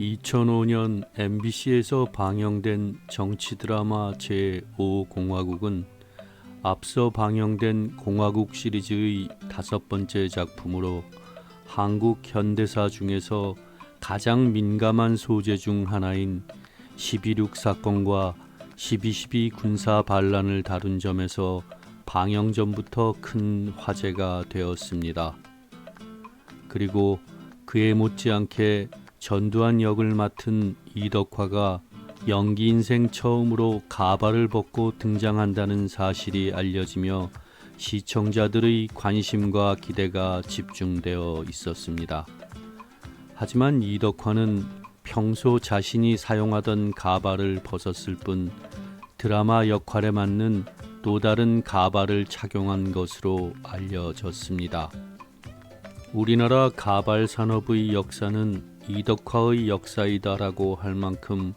2005년 MBC에서 방영된 정치 드라마 제5공화국은 앞서 방영된 공화국 시리즈의 다섯 번째 작품으로 한국 현대사 중에서 가장 민감한 소재 중 하나인 12.6 사건과 12.12 군사 반란을 다룬 점에서 방영 전부터 큰 화제가 되었습니다. 그리고 그에 못지않게 전두환 역을 맡은 이덕화가 연기 인생 처음으로 가발을 벗고 등장한다는 사실이 알려지며 시청자들의 관심과 기대가 집중되어 있었습니다. 하지만 이덕화는 평소 자신이 사용하던 가발을 벗었을 뿐 드라마 역할에 맞는 또 다른 가발을 착용한 것으로 알려졌습니다. 우리나라 가발 산업의 역사는 이덕화의 역사이다라고 할 만큼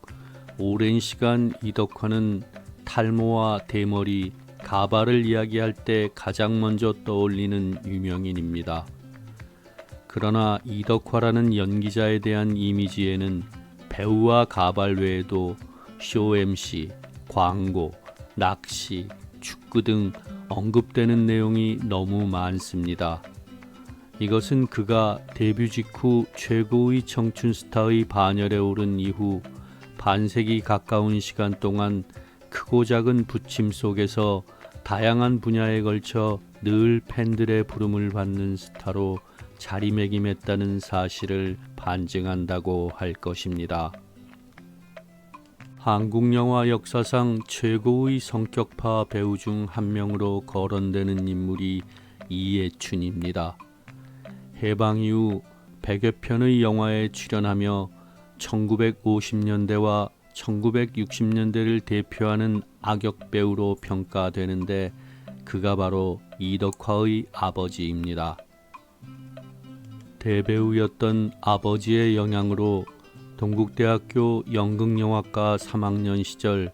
오랜 시간 이덕화는 탈모와 대머리, 가발을 이야기할 때 가장 먼저 떠올리는 유명인입니다. 그러나 이덕화라는 연기자에 대한 이미지에는 배우와 가발 외에도 쇼 MC, 광고, 낚시, 축구 등 언급되는 내용이 너무 많습니다. 이것은 그가 데뷔 직후 최고의 청춘 스타의 반열에 오른 이후 반세기 가까운 시간 동안 크고 작은 부침 속에서 다양한 분야에 걸쳐 늘 팬들의 부름을 받는 스타로 자리매김했다는 사실을 반증한다고 할 것입니다. 한국 영화 역사상 최고의 성격파 배우 중 한 명으로 거론되는 인물이 이해춘입니다. 해방 이후 100여 편의 영화에 출연하며 1950년대와 1960년대를 대표하는 악역 배우로 평가되는데 그가 바로 이덕화의 아버지입니다. 대배우였던 아버지의 영향으로 동국대학교 연극영화과 3학년 시절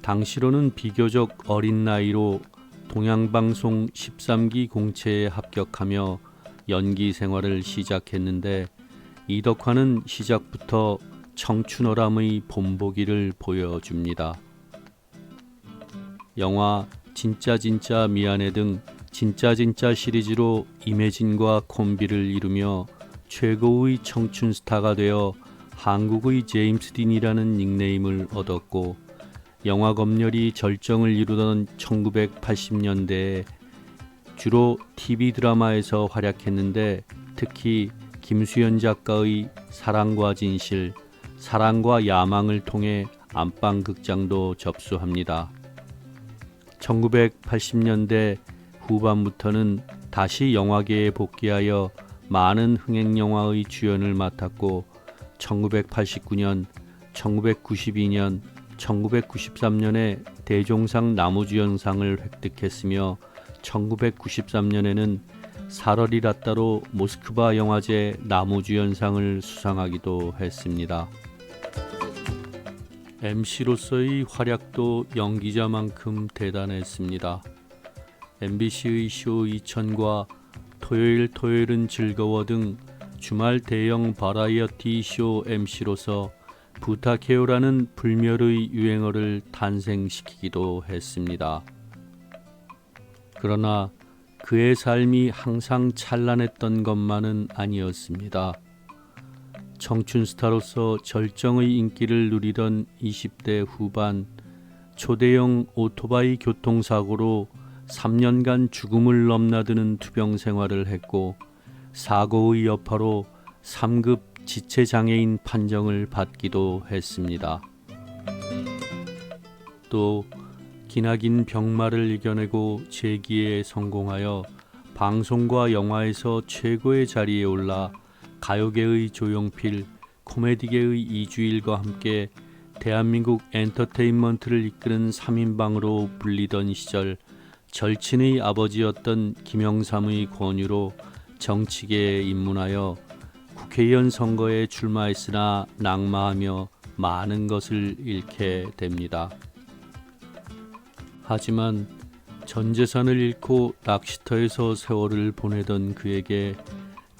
당시로는 비교적 어린 나이로 동양방송 13기 공채에 합격하며 연기 생활을 시작했는데 이덕화는 시작부터 청춘어람의 본보기를 보여줍니다. 영화 진짜 진짜 미안해 등 진짜 진짜 시리즈로 이매진과 콤비를 이루며 최고의 청춘 스타가 되어 한국의 제임스 딘이라는 닉네임을 얻었고 영화 검열이 절정을 이루던 1980년대에 주로 TV 드라마에서 활약했는데 특히 김수현 작가의 사랑과 진실, 사랑과 야망을 통해 안방 극장도 접수합니다. 1980년대 후반부터는 다시 영화계에 복귀하여 많은 흥행 영화의 주연을 맡았고 1989년, 1992년, 1993년에 대종상 나무주연상을 획득했으며 1993년에는 사러리 라따로 모스크바 영화제 나무주연상을 수상하기도 했습니다. MC로서의 활약도 연기자만큼 대단했습니다. MBC의 쇼 2000과 토요일 토요일은 즐거워 등 주말 대형 바라이어티 쇼 MC로서 부탁해요라는 불멸의 유행어를 탄생시키기도 했습니다. 그러나 그의 삶이 항상 찬란했던 것만은 아니었습니다. 청춘 스타로서 절정의 인기를 누리던 20대 후반 초대형 오토바이 교통사고로 3년간 죽음을 넘나드는 투병 생활을 했고 사고의 여파로 3급 지체장애인 판정을 받기도 했습니다. 또 기나긴 병마를 이겨내고 재기에 성공하여 방송과 영화에서 최고의 자리에 올라 가요계의 조용필, 코미디계의 이주일과 함께 대한민국 엔터테인먼트를 이끄는 3인방으로 불리던 시절 절친의 아버지였던 김영삼의 권유로 정치계에 입문하여 국회의원 선거에 출마했으나 낙마하며 많은 것을 잃게 됩니다. 하지만 전 재산을 잃고 낚시터에서 세월을 보내던 그에게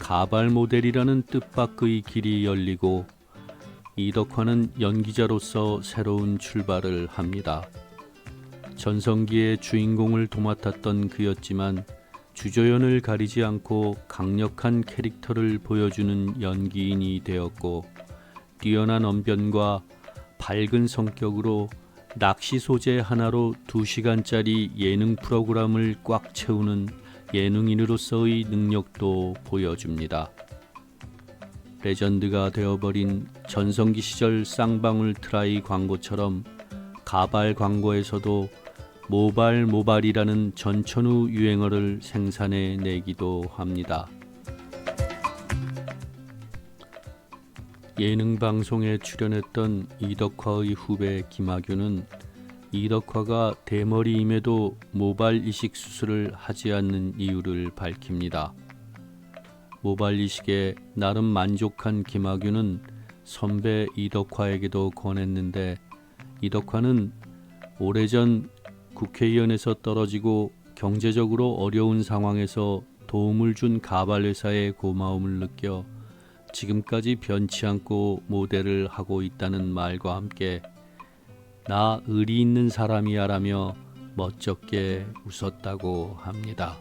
가발 모델이라는 뜻밖의 길이 열리고 이덕화는 연기자로서 새로운 출발을 합니다. 전성기의 주인공을 도맡았던 그였지만 주조연을 가리지 않고 강력한 캐릭터를 보여주는 연기인이 되었고 뛰어난 언변과 밝은 성격으로 낚시 소재 하나로 2시간짜리 예능 프로그램을 꽉 채우는 예능인으로서의 능력도 보여줍니다. 레전드가 되어버린 전성기 시절 쌍방울 트라이 광고처럼 가발 광고에서도 모발 모발이라는 전천후 유행어를 생산해 내기도 합니다. 예능 방송에 출연했던 이덕화의 후배 김학규는 이덕화가 대머리임에도 모발 이식 수술을 하지 않는 이유를 밝힙니다. 모발 이식에 나름 만족한 김학규는 선배 이덕화에게도 권했는데 이덕화는 오래전 국회의원에서 떨어지고 경제적으로 어려운 상황에서 도움을 준 가발 회사의 고마움을 느껴 지금까지 변치 않고 모델을 하고 있다는 말과 함께 나 의리 있는 사람이야라며 멋쩍게 웃었다고 합니다.